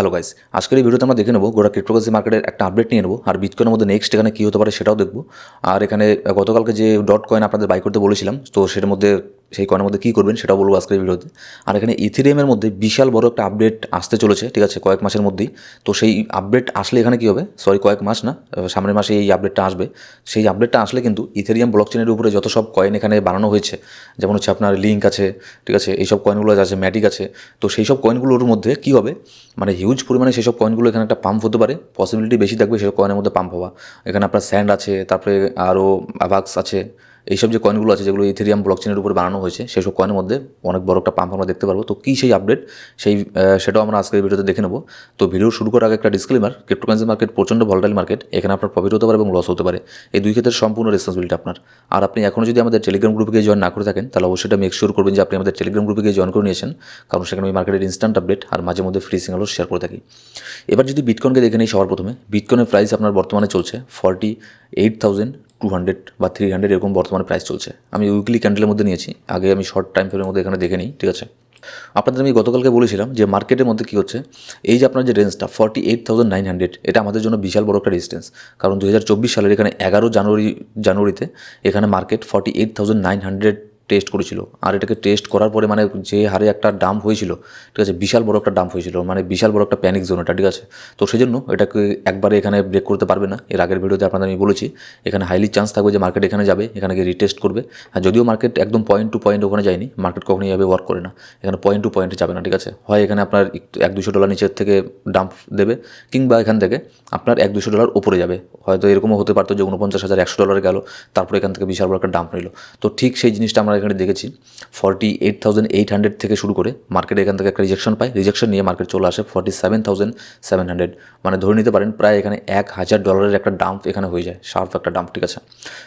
Hello guys, আজকের এই ভিডিওতে আমরা দেখে নেব গোটা ক্রিপ্টোকারেন্সি মার্কেটের একটা আপডেট নিয়ে নেব, আর বিটকয়েনের মধ্যে নেক্সট এখানে কী হতে পারে সেটাও দেখব। আর এখানে, গতকালকে যে ডট কয়েন আপনাদের বাই করতে বলেছিলাম, তো সেটার মধ্যে সেই কয়েনের মধ্যে কী করবেন সেটাও বলব আজকের ভিডিওতে। আর এখানে ইথিরিয়ামের মধ্যে বিশাল বড় একটা আপডেট আসতে চলেছে, ঠিক আছে, কয়েক মাসের মধ্যেই। তো সেই আপডেট আসলে এখানে কী হবে? সরি কয়েক মাস না সামনের মাসে এই আপডেটটা আসবে। সেই আপডেটটা আসলে কিন্তু ইথেরিয়াম ব্লকচেনের উপরে যত সব কয়েন এখানে বানানো হয়েছে, যেমন হচ্ছে আপনার লিঙ্ক আছে, ঠিক আছে, এইসব কয়েনগুলো আছে ম্যাটিক আছে, তো সেই সব কয়েনগুলোর মধ্যে কী হবে? মানে হিউজ পরিমাণে সেই সব কয়েনগুলো এখানে একটা পাম্প হতে পারে পসিবিলিটি বেশি থাকবে সেসব কয়েনের মধ্যে পাম্প হওয়া। এখানে আপনার স্যান্ড আছে, তারপরে আরও অ্যাভাক্স আছে এইসব যে কয়েনগুলো আছে, যেগুলো ইথেরিয়াম ব্লকচেনের উপর বানানো হয়েছে, সেসব কয়েনের মধ্যে অনেক বড় একটা পাম্প আমরা দেখতে পারব। তো কী সেই আপডেট সেই সেটাও আমরা আজকের ভিডিওতে দেখে নেব। তো ভিডিও শুরু করার আগে একটা ডিসক্লেমার ক্রিপ্টোকারেন্সি মার্কেট প্রচণ্ড ভলটাইল মার্কেট এখানে আপনার প্রফিট হতে পারে এবং লস হতে পারে। এই দুই ক্ষেত্রে সম্পূর্ণ রেসপন্সিবিলিটি আপনার। আর আপনি এখনও যদি আমাদের টেলিগ্রাম গ্রুপে গিয়ে জয়েন না করে থাকেন, তাহলে অবশ্যই এটা মেক শিওর করবেন যে আপনি আমাদের টেলিগ্রাম গ্রুপে গিয়ে জয়েন করে নিয়েছেন, কারণ সেখানে ওই মার্কেটের ইনস্ট্যান্ট আপডেট আর মাঝে মধ্যে ফ্রি সিঙ্গেলও শেয়ার করে থাকি। এবার যদি বিটকয়েনকে দেখে নিই সবার প্রথমে বিটকয়েনের প্রাইস আপনার বর্তমানে চলছে forty eight thousand two hundred বা থ্রি হান্ড্রেড এরকম বর্তমানে প্রাইস চলছে। আমি উইকলি ক্যান্ডেলের মধ্যে নিয়েছি। আগে আমি শর্ট টাইম ফ্রেমের মধ্যে এখানে দেখে নিই, ঠিক আছে? আপনাদের আমি গতকালকে বলেছিলাম যে মার্কেটের মধ্যে কী হচ্ছে? এই যে আপনার যে রেঞ্জটা forty eight thousand nine hundred এটা আমাদের জন্য বিশাল বড় একটা রেজিস্টেন্স কারণ দু হাজার চব্বিশ সালের এখানে এগারো জানুয়ারি, জানুয়ারিতে এখানে market forty eight thousand nine hundred test করেছিল। আর এটাকে টেস্ট করার পরে মানে যে হারে একটা ডাম্প হয়েছিল, ঠিক আছে, বিশাল বড় একটা ডাম্প হয়েছিল মানে বিশাল বড় একটা প্যানিক জোন এটা, ঠিক আছে? তো সেই জন্য এটাকে একবারে এখানে ব্রেক করতে পারবে না। এর আগের ভিডিওতে আপনাদের আমি বলেছি, এখানে হাইলি চান্স থাকবে যে মার্কেট এখানে যাবে, এখানে গিয়ে রিটেস্ট করবে। আর যদিও মার্কেট একদম পয়েন্ট টু পয়েন্ট ওখানে যায়নি মার্কেট কখনোই এভাবে ওয়ার্ক করে না। এখানে পয়েন্ট টু পয়েন্টে যাবে না, ঠিক আছে? হয় এখানে আপনার এক দুশো ডলার নিচের থেকে ডাম্প দেবে, কিংবা এখান থেকে আপনার এক দুশো ডলার উপরে যাবে। হয়তো এরকমও হতে পারতো যে উনপঞ্চাশ হাজার একশো ডলার গেল, তারপরে এখান থেকে বিশাল বড় একটা ডাম্প নিল। তো ঠিক সেই জিনিসটা আমরা এখানে দেখেছি forty eight thousand eight hundred থেকে শুরু করে মার্কেটে এখান থেকে একটা রিজেকশন পায়। রিজেকশন নিয়ে মার্কেট চলে আসে forty seven thousand seven hundred মানে ধরে নিতে পারেন, প্রায় এখানে এক হাজার ডলারের একটা ডাম্প এখানে হয়ে যায় শার্প একটা ডাম্প ঠিক আছে?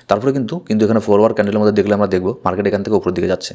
তারপরে কিন্তু কিন্তু এখানে ফরওয়ার্ড ক্যান্ডেলের মধ্যে দেখলে আমরা দেখব মার্কেট এখান থেকে উপরের দিকে যাচ্ছে।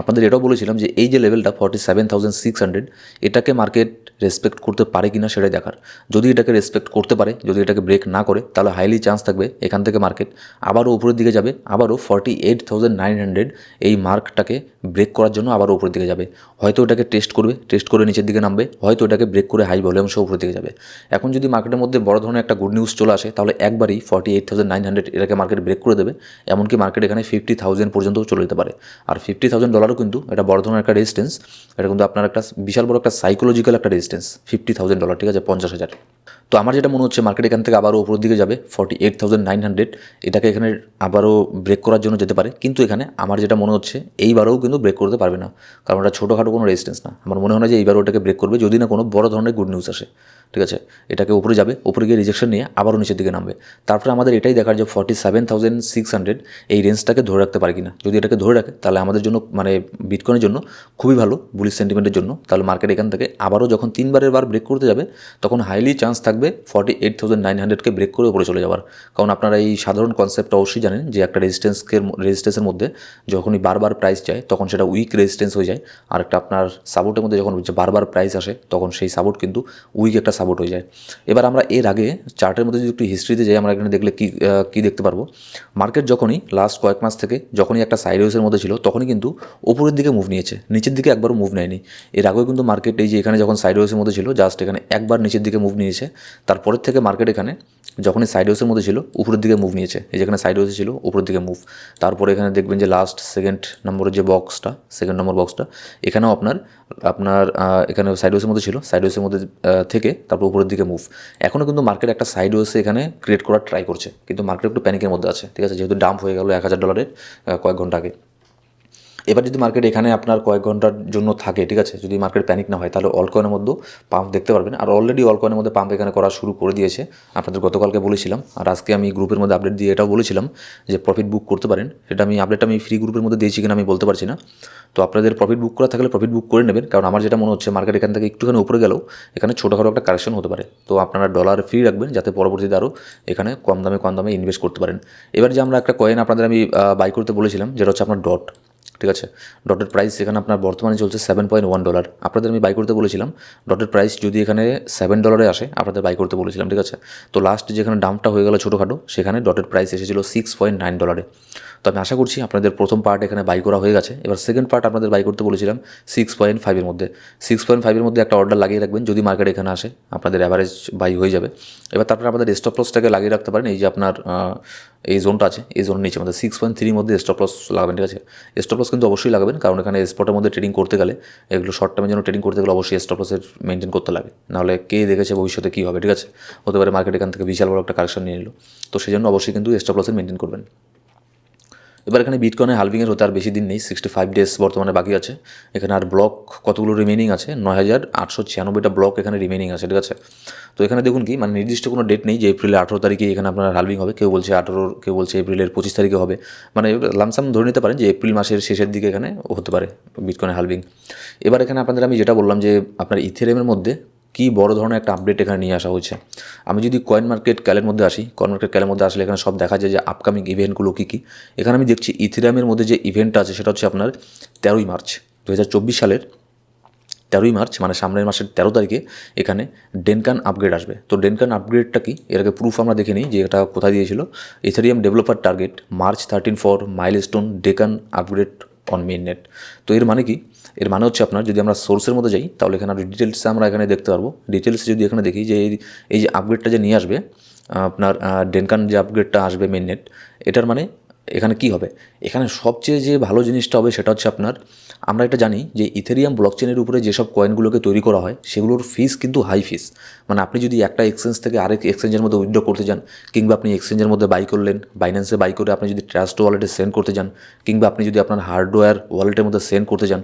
আপনাদের এটাও বলেছিলাম যে এই যে লেভেলটা forty seven thousand six hundred এটাকে মার্কেট রেসপেক্ট করতে পারে কি না সেটাই দেখার। যদি এটাকে রেসপেক্ট করতে পারে, যদি এটাকে ব্রেক না করে, তাহলে হাইলি চান্স থাকবে এখান থেকে মার্কেট আবারও উপরের দিকে যাবে, আবারও forty eight thousand nine hundred এই মার্কটাকে ব্রেক করার জন্য আবারও উপরের দিকে যাবে। হয়তো ওটাকে টেস্ট করবে টেস্ট করে নিচের দিকে নামবে, হয়তো ওটাকে ব্রেক করে হাই ভলিউম সহ উপরের দিকে যাবে। এখন যদি মার্কেটের মধ্যে বড় ধরনের একটা গুড নিউজ চলে আসে, তাহলে একবারই forty eight thousand nine hundred এটাকে মার্কেট ব্রেক করে দেবে, এমনকি মার্কেট এখানে ফিফটি থাউজেন্ড পর্যন্তও চলে যেতে পারে। আর ফিফটি থাউজেন্ড ডলারও কিন্তু এটা বড় ধরনের একটা রেজিস্টেন্স এটা কিন্তু আপনার একটা বিশাল বড় একটা সাইকোলজিক্যাল একটা রেজিস্টেন্স ফিফটি থাউজেন্ড ডলার ঠিক আছে, পঞ্চাশ হাজার। তো আমার যেটা মনে হচ্ছে মার্কেট এখান থেকে আবারও উপরের দিকে যাবে forty eight thousand nine hundred এটাকে এখানে আবারও ব্রেক করার জন্য যেতে পারে। কিন্তু এখানে আমার যেটা মনে হচ্ছে, এইবারও কিন্তু ব্রেক করতে পারবে না। কারণ এটা ছোটোখাটো কোনো রেজিস্টেন্স না। আমার মনে হয় না যে এইবারও ওটাকে ব্রেক করবে, যদি না কোনো বড় ধরনের গুড নিউজ আসে। ঠিক আছে? এটাকে উপরে যাবে, উপরে গিয়ে রিজেকশন নিয়ে আবারও নিচের দিকে নামবে। তারপরে আমাদের এটাই দেখার যে forty seven thousand six hundred এই রেঞ্জটাকে ধরে রাখতে পারে কিনা। যদি এটাকে ধরে রাখে, তাহলে আমাদের জন্য মানে বিটকয়েনের জন্য খুবই ভালো বুলিশ সেন্টিমেন্টের জন্য। তাহলে মার্কেট এখান থেকে আবারও যখন তিনবারের বার ব্রেক করতে যাবে, তখন হাইলি চান্স থাকবে ফর্টি এইট থাউজেন্ড নাইন হান্ড্রেডকে ব্রেক করে উপরে চলে যাওয়ার। কারণ আপনারা এই সাধারণ কনসেপ্টটা অবশ্যই জানেন যে একটা রেজিস্টেন্সকে রেজিস্টেন্সের মধ্যে যখনই বারবার প্রাইস যায়, তখন সেটা উইক রেজিস্টেন্স হয়ে যায়। আর একটা আপনার সাপোর্টের মধ্যে যখন বারবার প্রাইস আসে, তখন সেই সাপোর্ট কিন্তু উইক একটা সাপোর্ট হয়ে যায়। এবার আমরা এর আগে চার্টের মধ্যে যদি একটু হিস্ট্রিতে যাই, আমরা এখানে দেখলে কী কী দেখতে পারব? মার্কেট যখনই লাস্ট কয়েক মাস থেকে যখনই একটা সাইডওয়েসের মধ্যে ছিল, তখনই কিন্তু উপরের দিকে মুভ নিয়েছে। নিচের দিকে একবারও মুভ নেয়নি। এর আগেও কিন্তু মার্কেট এই যে এখানে যখন সাইডওয়েসের মধ্যে ছিল জাস্ট এখানে একবার নিচের দিকে মুভ নিয়েছে। তারপরের থেকে মার্কেট এখানে যখনই সাইডওয়েসের মধ্যে ছিল, উপরের দিকে মুভ নিয়েছে। এই যেখানে সাইডওয়েসে ছিল, উপরের দিকে মুভ তারপরে এখানে দেখবেন যে লাস্ট সেকেন্ড নম্বরের যে বক্সটা সেকেন্ড নম্বর বক্সটা এখানেও আপনার আপনার এখানে সাইডওয়েসের মধ্যে ছিল। সাইডওয়েসের মধ্যে থেকে তারপর উপরের দিকে মুভ এখনও কিন্তু মার্কেট একটা সাইড ওয়েসে এখানে ক্রিয়েট করার ট্রাই করছে। কিন্তু মার্কেট একটু প্যানিকের মধ্যে আছে। ঠিক আছে? যেহেতু ডাম্প হয়ে গেল এক হাজার ডলারের কয়েক ঘণ্টা আগে। এবার যদি মার্কেট এখানে আপনার কয়েক ঘণ্টার জন্য থাকে, ঠিক আছে? যদি মার্কেট প্যানিক না হয়, তাহলে অল কয়েনের মধ্যেও পাম্প দেখতে পারবেন। আর অলরেডি অল কয়েনের মধ্যে পাম্প এখানে করা শুরু করে দিয়েছে। আপনাদের গতকালকে বলেছিলাম, আর আজকে আমি গ্রুপের মধ্যে আপডেট দিয়ে এটাও বলেছিলাম যে প্রফিট বুক করতে পারেন। সেটা আমি আপডেট আমি ফ্রি গ্রুপের মধ্যে দিয়েছি কিনা আমি বলতে পারছি না। তো আপনাদের প্রফিট বুক করা থাকলে প্রফিট বুক করে নেবেন। কারণ আমার যেটা মনে হচ্ছে মার্কেট এখান থেকে একটুখানি উপরে গেলেও এখানে ছোটোখাটো একটা কারেকশন হতে পারে। তো আপনারা ডলার ফ্রি রাখবেন, যাতে পরবর্তীতে আরও এখানে কম দামে কম দামে ইনভেস্ট করতে পারেন। এবার যে আমরা একটা কয়েন আপনাদের আমি বাই করতে বলেছিলাম, যেটা হচ্ছে আপনার ডট ঠিক আছে? ডটের প্রাইস এখানে আপনার বর্তমানে চলছে সেভেন পয়েন্ট ওয়ান ডলার আপনাদের আমি বাই করতে বলেছিলাম। ডটের প্রাইস যদি এখানে সেভেন ডলারে আসে, আপনাদের বাই করতে বলেছিলাম, ঠিক আছে? তো লাস্ট যেখানে ডাম্পটা হয়ে গেল ছোটোখাটো, সেখানে ডটের প্রাইস এসেছিল সিক্স পয়েন্ট নাইন ডলারে তো আমি আশা করছি আপনাদের প্রথম পার্ট এখানে বাই করা হয়ে গেছে। এবার সেকেন্ড পার্ট আপনাদের বাই করতে বলেছিলাম সিক্স পয়েন্ট ফাইভের মধ্যে। সিক্স পয়েন্ট ফাইভের মধ্যে একটা অর্ডার লাগিয়ে রাখবেন, যদি মার্কেট এখানে আসে, আপনাদের অ্যাভারেজ বাই হয়ে যাবে। এবার তারপরে আপনাদের স্টপ লসটাকে লাগিয়ে রাখতে পারেন। এই যে আপনার এই জোনটা আছে, এই জোন নিচে, আমাদের সিক্স পয়েন্ট থ্রির মধ্যে স্টপ লস লাগাবেন, ঠিক আছে? স্টপ লস কিন্তু অবশ্যই লাগাবেন, কারণ এখানে স্পটের মধ্যে ট্রেডিং করতে গেলে এগুলো শর্ট টার্মের জন্য ট্রেডিং করতে গেলে অবশ্যই স্টপ লসের মেনটেন করতে লাগে। নাহলে কে দেখেছে ভবিষ্যতে কী হবে, ঠিক আছে? হতে পারে মার্কেট এখান থেকে বিশাল বড় একটা কালেকশন নিয়ে নিল। তো সেই জন্য অবশ্যই কিন্তু স্টপ লসের মেনটেন করবেন। এবার এখানে বিটকয়েনের হালভিংয়ের হতে আর বেশি দিন নেই সিক্সটি ফাইভ ডেজ বর্তমানে বাকি আছে। এখানে আর ব্লক কতগুলো রিমেনিং আছে? নয় হাজার আটশো ছিয়ানব্বইটা ব্লক এখানে রিমেনিং আছে, ঠিক আছে? তো এখানে দেখুন কি মানে নির্দিষ্ট কোনো ডেট নেই যে এপ্রিলের আঠেরো তারিখে এখানে আপনার হালভিং হবে। কেউ বলছে আঠেরো, কেউ বলছে এপ্রিলের পঁচিশ তারিখে হবে। মানে লামসাম ধরে নিতে পারেন যে এপ্রিল মাসের শেষের দিকে এখানে হতে পারে বিটকয়েনের হালভিং এবার এখানে আপনাদের আমি যেটা বললাম যে আপনার ইথেরিয়ামের মধ্যে কি বড় ধরনের একটা আপডেট এখানে নিয়ে আসা হয়েছে? আমি যদি কয়েন মার্কেট ক্যালের মধ্যে আসি কয়েন মার্কেট ক্যালের মধ্যে আসলে এখানে সব দেখা যায় যে আপকামিং ইভেন্টগুলো কী কী। এখানে আমি দেখছি ইথেরিয়ামের মধ্যে যে ইভেন্টটা আছে, সেটা হচ্ছে আপনার তেরোই মার্চ দু হাজার চব্বিশ সালের তেরোই মার্চ মানে সামনের মাসের তেরো তারিখে এখানে ডেনকান আপগ্রেড আসবে। তো ডেনকান আপগ্রেডটা কি? আগে প্রুফ আমরা দেখে নিই যে এটা কোথায় দিয়েছিল। Ethereum developer target March thirteen for milestone Dencun upgrade on mainnet তো এর মানে কি? এর মানে হচ্ছে আপনার যদি আমরা সোর্সের মধ্যে যাই, তাহলে এখানে ডিটেলসে আমরা এখানে দেখতে পারব। ডিটেলসে যদি এখানে দেখি যে এই যে আপগ্রেডটা যে নিয়ে আসবে আপনার ডেনকান যে আপগ্রেডটা আসবে মেন নেট এটার মানে এখানে কি হবে? এখানে সবচেয়ে যে ভালো জিনিসটা হবে সেটা হচ্ছে আপনার, আমরা এটা জানি যে ইথেরিয়াম ব্লকচেনের উপরে যেসব কয়েনগুলোকে তৈরি করা হয়, সেগুলোর ফিস কিন্তু হাই ফিস মানে আপনি যদি একটা এক্সচেঞ্জ থেকে আরেক এক্সচেঞ্জের মধ্যে উইথড্র করতে যান কিংবা আপনি এক্সচেঞ্জের মধ্যে বাই করলেন বাইন্যান্সে বাই করে আপনি যদি ট্রাস্ট ওয়ালেটে সেন্ড করতে যান কিংবা আপনি যদি আপনার হার্ডওয়্যার ওয়ালেটের মধ্যে সেন্ড করতে যান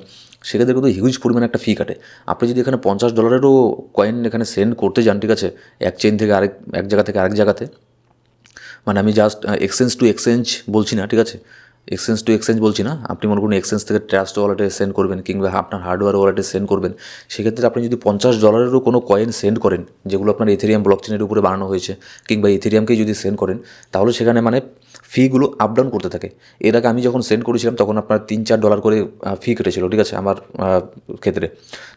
সেক্ষেত্রে কিন্তু হিউজ পরিমাণে একটা ফি কাটে। আপনি যদি এখানে পঞ্চাশ ডলারেরও কয়েন এখানে সেন্ড করতে যান ঠিক আছে, এক চেন থেকে আরেক, এক জায়গা থেকে আরেক জায়গাতে মানে আমি জাস্ট এক্সচেঞ্জ টু এক্সচেঞ্জ বলছি না ঠিক আছে? এক্সচেঞ্জ টু এক্সচেঞ্জ বলছি না, আপনি মনে করুন এক্সচেঞ্জ থেকে ট্রাস্ট ওয়ালেটে সেন্ড করবেন কিংবা আপনার হার্ডওয়্যার ওয়ালেটে সেন্ড করবেন, সেক্ষেত্রে আপনি যদি পঞ্চাশ ডলারেরও কোনো কয়েন সেন্ড করেন, যেগুলো আপনার ইথেরিয়াম ব্লকচেনের উপরে বানানো হয়েছে, কিংবা ইথেরিয়ামকেই যদি সেন্ড করেন, তাহলে সেখানে মানে ফিগুলো আপ ডাউন করতে থাকে। এর আগে আমি যখন সেন্ড করেছিলাম, তখন আপনার তিন চার ডলার করে ফি কেটেছিল, ঠিক আছে, আমার ক্ষেত্রে।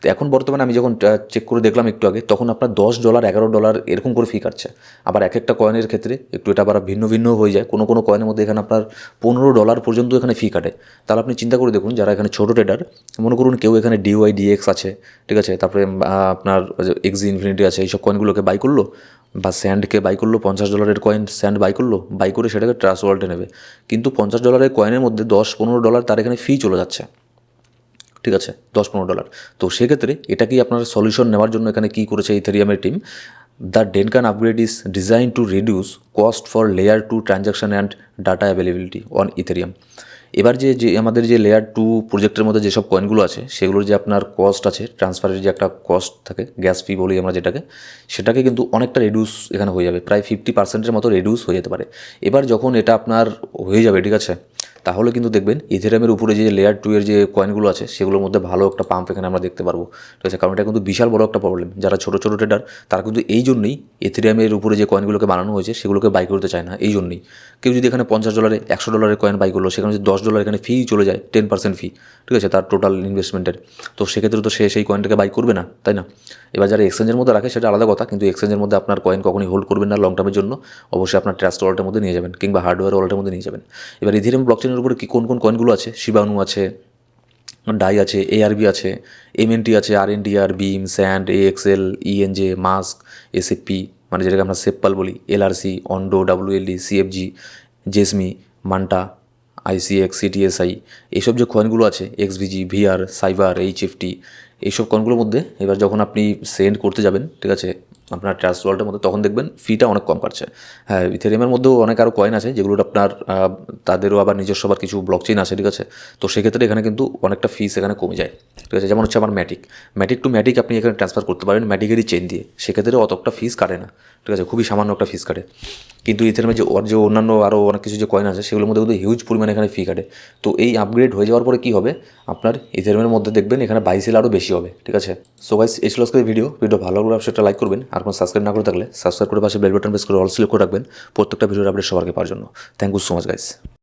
তো এখন বর্তমানে আমি যখন চেক করে দেখলাম একটু আগে, তখন আপনার দশ ডলার এগারো ডলার এরকম করে ফি কাটছে। আবার এক একটা কয়েনের ক্ষেত্রে একটু এটা আবার ভিন্ন ভিন্ন হয়ে যায়। কোনো কোনো কয়েনের মধ্যে এখানে আপনার পনেরো ডলার পর্যন্ত এখানে ফি কাটে। তাহলে আপনি চিন্তা করে দেখুন, যারা এখানে ছোটো ট্রেডার মনে করুন কেউ এখানে ডিওয়াই ডিএক্স আছে, ঠিক আছে? তারপরে আপনার এক্সি ইনফিনিটি আছে, এইসব কয়েনগুলোকে বাই করল, বা স্যান্ডকে বাই করল, পঞ্চাশ ডলারের কয়েন স্যান্ড বাই করল বাই করে সেটাকে ট্রাস্ট ওয়ার্ল্ডে নেবে। কিন্তু পঞ্চাশ ডলারের কয়েনের মধ্যে দশ পনেরো ডলার তার এখানে ফি চলে যাচ্ছে। ঠিক আছে? দশ পনেরো ডলার তো সেক্ষেত্রে এটা কি আপনার সলিউশন নেওয়ার জন্য এখানে কী করেছে ইথেরিয়ামের team the Dencun upgrade is design to reduce cost for layer two transaction and data availability on Ethereum এবার যে যে আমাদের যে লেয়ার টু প্রজেক্টের মধ্যে যেসব কয়েনগুলো আছে, সেগুলোর যে আপনার কস্ট আছে ট্রান্সফারের যে একটা কস্ট থাকে গ্যাস ফি বলি আমরা যেটাকে, সেটাকে কিন্তু অনেকটা রিডিউস এখানে হয়ে যাবে, প্রায় ফিফটি পার্সেন্টের মতো রিডিউস হয়ে যেতে পারে। এবার যখন এটা আপনার হয়ে যাবে, ঠিক আছে তাহলে কিন্তু দেখবেন ইথেরিয়ামের উপরে যে লেয়ার টু এর যে কয়েনগুলো আছে, সেগুলোর মধ্যে ভালো একটা পাম্প এখানে আমরা দেখতে পারব। ঠিক আছে, কারণ এটা কিন্তু বিশাল বড় একটা প্রবলেম যারা ছোটো ছোটো ট্রেডার তারা কিন্তু এই জন্যই ইথেরিয়ামের উপরে যে কয়েনগুলোকে বানানো হয়েছে, সেগুলোকে বাই করতে চায় না। এই জন্যই। কেউ যদি এখানে পঞ্চাশ ডলারে একশো ডলারের কয়েন বাই করল, সেখানে যদি দশ ডলার এখানে ফি চলে যায় টেন পার্সেন্ট ফি ঠিক আছে, তার টোটাল ইনভেস্টমেন্টের তো সেক্ষেত্রে তো সে সেই কয়েনটাকে বাই করবে না, তাই না? এবার যারা এক্সচেঞ্জের মধ্যে রাখে, সেটা আলাদা কথা, কিন্তু এক্সচেঞ্জের মধ্যে আপনার কয়েন কখনই হোল্ড করবেন না লং টার্মের জন্য। অবশ্যই আপনার ট্রাস্ট ওয়ালেটের মধ্যে নিয়ে যাবেন, কিংবা হার্ডওয়্যার ওয়ালেটের মধ্যে নিয়ে যাবেন। এবার ইথেরিয়াম ব্লকচেনের উপরে কি কোন কোন কয়েনগুলো আছে? শিবানু আছে ডাই আছে এআরবি আছে এমএনটি আছে RNDR BEAM SAND AXL ENJ MASK SFP মানে যেটাকে আমরা সেপ্পাল বলি এলআরসি অন্ডো ডাব্লিউএলডি সিএফজি জেসমি মান্টা আইসিএক্স সিটিএসআই এইসব যে কয়েনগুলো আছে এক্সভিজি ভিআর সাইবার এইচএফটি এইসব কয়েনগুলোর মধ্যে এবার যখন আপনি সেন্ড করতে যাবেন, ঠিক আছে আপনার ট্রাস্ট ওয়ালেটের মধ্যে, তখন দেখবেন ফিটা অনেক কম কাটছে হ্যাঁ ইথেরিয়ামের মধ্যেও অনেক আরও কয়েন আছে যেগুলো আপনার তাদেরও আবার নিজস্ব আবার কিছু ব্লক চেইন আছে, ঠিক আছে? তো সেক্ষেত্রে এখানে কিন্তু অনেকটা ফিস এখানে কমে যায়, ঠিক আছে? যেমন হচ্ছে আমার ম্যাটিক ম্যাটিক টু ম্যাটিক আপনি এখানে ট্রান্সফার করতে পারেন ম্যাটিকেরই চেন দিয়ে। সেক্ষেত্রে অতটা ফিস কাটে না, ঠিক আছে? খুবই সামান্য একটা ফিস কাটে। কিন্তু ইথেরিয়ামের যে ওর যে অন্যান্য আরও অনেক কিছু যে কয়েন আছে, সেগুলোর মধ্যে কিন্তু হিউজ পরিমাণে এখানে ফি কাটে। তো এই আপগ্রেড হয়ে যাওয়ার পরে কী হবে? আপনার ইথেরিয়ামের মধ্যে দেখবেন এখানে বাইসেল আরও বেশি হবে, ঠিক আছে? সো গাইস এই ছিল আজকের ভিডিও ভিডিও ভালো লাগলে সেটা লাইক করবেন। আর কোনো সাবস্ক্রাইব না করে থাকলে সাবস্ক্রাইব করে পাশে বেল বাটন প্রেস করে অল সিলেক্ট করে রাখবেন। প্রত্যেকটা ভিডিওর আপডেট সবারকে পাওয়ার জন্য। Thank you so much guys